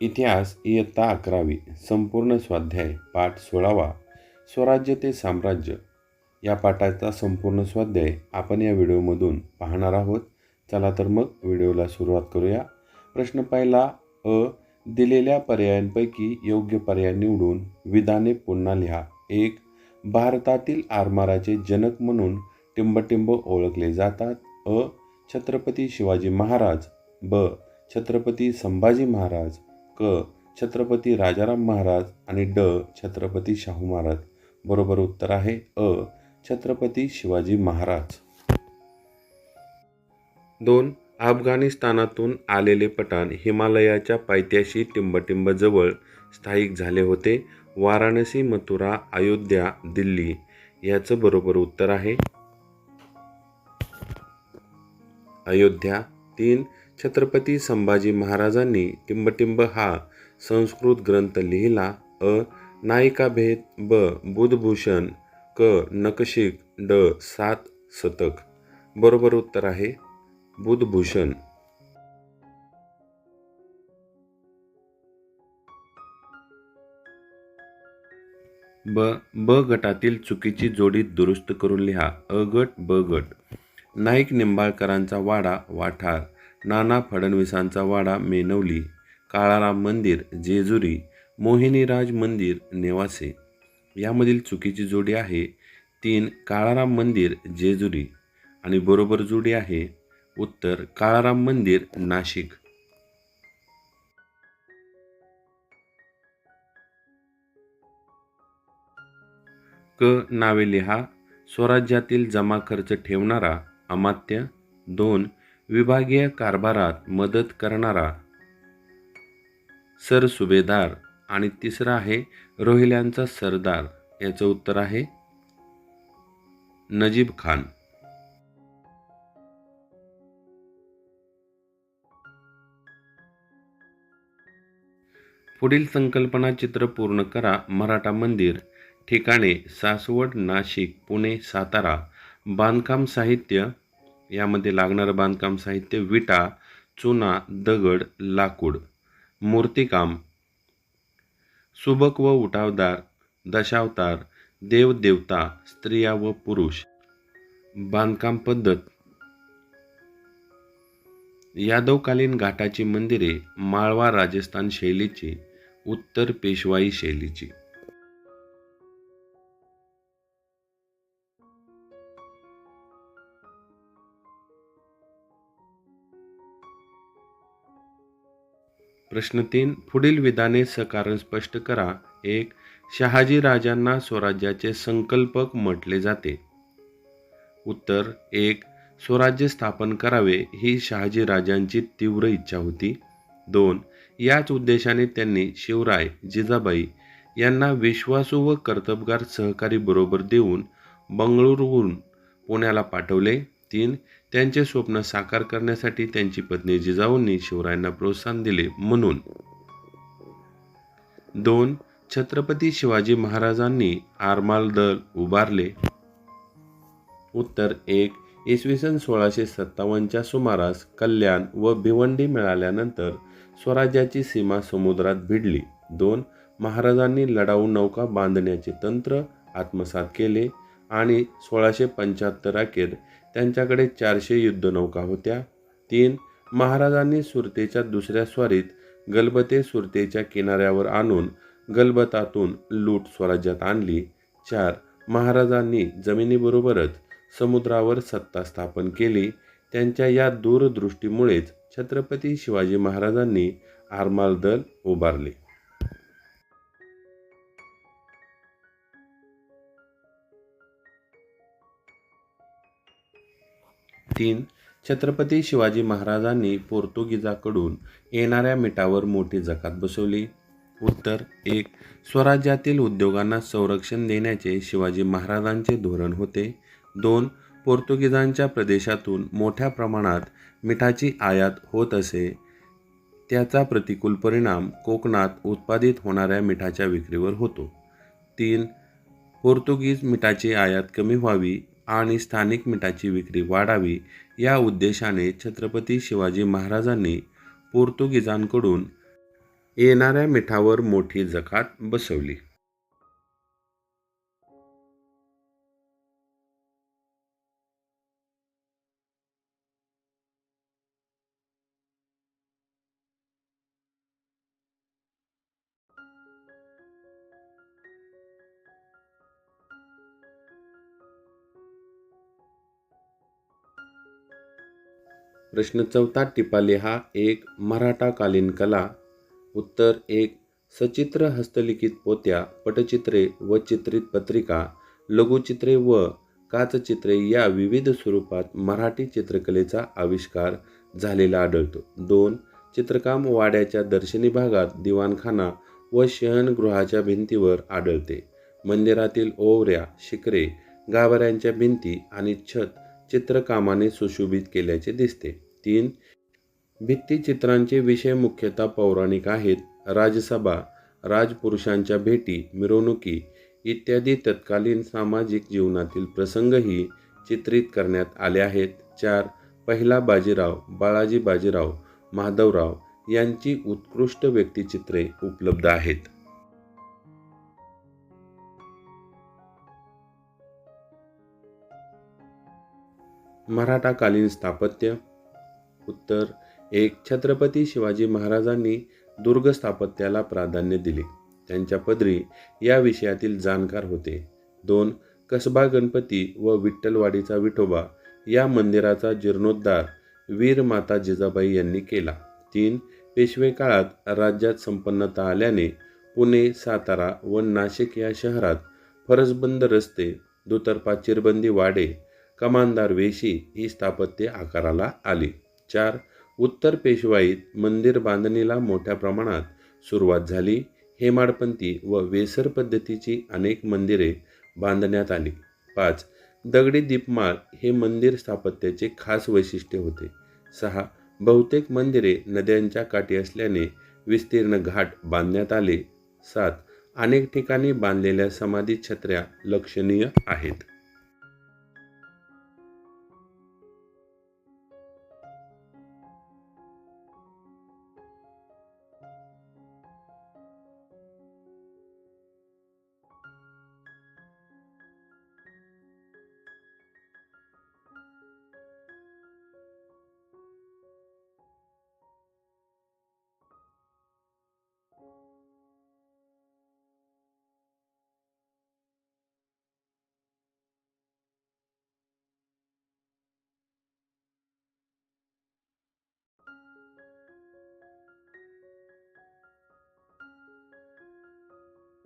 इतिहास इयत्ता अकरावी संपूर्ण स्वाध्याय पाठ सोळावा स्वराज्य ते साम्राज्य. या पाठाचा संपूर्ण स्वाध्याय आपण या व्हिडिओमधून पाहणार आहोत. चला तर मग व्हिडिओला सुरुवात करूया. प्रश्न पहिला अ दिलेल्या पर्यायांपैकी योग्य पर्याय निवडून विधाने पुन्हा लिहा. एक भारतातील आरमाराचे जनक म्हणून टिंबटिंब ओळखले जातात. अ छत्रपती शिवाजी महाराज. ब छत्रपती संभाजी महाराज. क छत्रपती राजाराम महाराज आणि ड छत्रपती शाहू महाराज. बरोबर उत्तर आहे अ छत्रपती शिवाजी महाराज. दोन अफगाणिस्तानातून आलेले पठाण हिमालयाच्या पायथ्याशी टिंबटिंबजवळ स्थायिक झाले होते. वाराणसी मथुरा अयोध्या दिल्ली याचं बरोबर उत्तर आहे. अयोध्या तीन छत्रपती संभाजी महाराजांनी टिंबटिंब हा संस्कृत ग्रंथ लिहिला. अ नायिकाभेद ब बुधभूषण क नकशिक ड सात शतक. बरोबर उत्तर आहे बुधभूषण. ब ब गटातील चुकीची जोडी दुरुस्त करून लिहा. अ गट ब गट. नाईक निंबाळकरांचा वाडा वाठार. नाना फडणवीसांचा वाडा मेनवली काळाराम मंदिर जेजुरी मोहिनीराज मंदिर नेवासे. यामधील चुकीची जोडी आहे तीन काळाराम मंदिर जेजुरी आणि बरोबर जोडी आहे उत्तर काळाराम मंदिर नाशिक. क नावे लिहा स्वराज्यातील जमा खर्च ठेवणारा अमात्य. दोन विभागीय कारभारात मदत करणारा. सर सुभेदार आणि तिसरा आहे रोहिल्यांचा सरदार. याचं उत्तर आहे नजीब खान. पुढील संकल्पना चित्र पूर्ण करा. मराठा मंदिर. ठिकाणे सासवड नाशिक पुणे सातारा. बांधकाम साहित्य यामध्ये लागणारं बांधकाम साहित्य विटा चुना दगड लाकूड मूर्तिकाम सुबक व उठावदार दशावतार देवदेवता स्त्रिया व पुरुष. बांधकाम पद्धत. यादवकालीन घाटाची मंदिरे माळवा राजस्थान शैलीची उत्तर पेशवाई शैलीची. प्रश्न तीन पुढील विधाने सकारण स्पष्ट करा. एक शहाजी राजांना स्वराज्याचे संकल्पक म्हटले जाते. उत्तर एक स्वराज्य स्थापन करावे ही शहाजी राजांची तीव्र इच्छा होती. दोन याच उद्देशाने त्यांनी शिवराय जिजाबाई यांना विश्वासू व कर्तबगार सहकारी बरोबर देऊन बंगळुरूहून पुण्याला पाठवले. तीन त्यांचे स्वप्न साकार करण्यासाठी त्यांची पत्नी जिजाऊंनी शिवरायांना प्रोत्साहन दिले म्हणून. दोन छत्रपती शिवाजी महाराजांनी आरमाल दल उभारले. उत्तर एक इसवी सन सोळाशे सत्तावन्नच्या सुमारास कल्याण व भिवंडी मिळाल्यानंतर स्वराज्याची सीमा समुद्रात भिडली. दोन महाराजांनी लढाऊ नौका बांधण्याचे तंत्र आत्मसात केले आणि सोळाशे पंच्याहत्तर अखेर त्यांच्याकडे चारशे युद्धनौका होत्या. तीन महाराजांनी सुरतेच्या दुसऱ्या स्वारीत गलबते सुरतेच्या किनाऱ्यावर आणून गलबतातून लूट स्वराज्यात आणली. चार महाराजांनी जमिनीबरोबरच समुद्रावर सत्ता स्थापन केली. त्यांच्या या दूरदृष्टीमुळेच छत्रपती शिवाजी महाराजांनी आरमाल दल उभारले. तीन छत्रपती शिवाजी महाराजांनी पोर्तुगीजाकडून येणाऱ्या मिठावर मोठी जकात बसवली. उत्तर एक स्वराज्यातील उद्योगांना संरक्षण देण्याचे शिवाजी महाराजांचे धोरण होते. दोन पोर्तुगीजांच्या प्रदेशातून मोठ्या प्रमाणात मिठाची आयात होत असे. त्याचा प्रतिकूल परिणाम कोकणात उत्पादित होणाऱ्या मिठाच्या विक्रीवर होतो. तीन पोर्तुगीज मिठाची आयात कमी व्हावी. आणि स्थानिक मिठाची विक्री वाढावी या उद्देशाने छत्रपती शिवाजी महाराजांनी पोर्तुगीजांकडून येणाऱ्या मिठावर मोठी जकात बसवली. प्रश्न चौथा टिपाले हा एक मराठाकालीन कला. उत्तर एक सचित्र हस्तलिखित पोत्या पटचित्रे व चित्रित पत्रिका लघुचित्रे व काचचित्रे या विविध स्वरूपात मराठी चित्रकलेचा आविष्कार झालेला आढळतो. दोन चित्रकाम वाड्याच्या दर्शनी भागात दिवाणखाना व शयनगृहाच्या भिंतीवर आढळते. मंदिरातील ओवऱ्या शिखरे गाभाऱ्यांच्या भिंती आणि छत चित्रकामाने सुशोभित केल्याचे दिसते. तीन भित्तिचित्रांचे विषय मुख्यतः पौराणिक आहेत. राजसभा राजपुरुषांच्या भेटी मिरवणुकी इत्यादी तत्कालीन सामाजिक जीवनातील प्रसंगही चित्रित करण्यात आले आहेत. चार पहिला बाजीराव बाळाजी बाजीराव माधवराव यांची उत्कृष्ट व्यक्तिचित्रे उपलब्ध आहेत. मराठाकालीन स्थापत्य. उत्तर एक छत्रपती शिवाजी महाराजांनी दुर्ग स्थापत्याला प्राधान्य दिले. त्यांच्या पदरी या विषयातील जाणकार होते. दोन कसबा गणपती व विठ्ठलवाडीचा विठोबा या मंदिराचा जीर्णोद्धार वीर माता जिजाबाई यांनी केला. तीन पेशवे काळात राज्यात संपन्नता आल्याने पुणे सातारा व नाशिक या शहरात फरसबंद रस्ते दुतर्फा चिरबंदी वाडे कमानदार वेशी ही स्थापत्य आकाराला आली. चार उत्तर पेशवाईत मंदिर बांधणीला मोठ्या प्रमाणात सुरुवात झाली. हेमाडपंथी व वेसर पद्धतीची अनेक मंदिरे बांधण्यात आली. पाच दगडी दीपमाळ हे मंदिर स्थापत्याचे खास वैशिष्ट्य होते. सहा बहुतेक मंदिरे नद्यांच्या काठी असल्याने विस्तीर्ण घाट बांधण्यात आले. सात अनेक ठिकाणी बांधलेल्या समाधी छत्र्या लक्षणीय आहेत.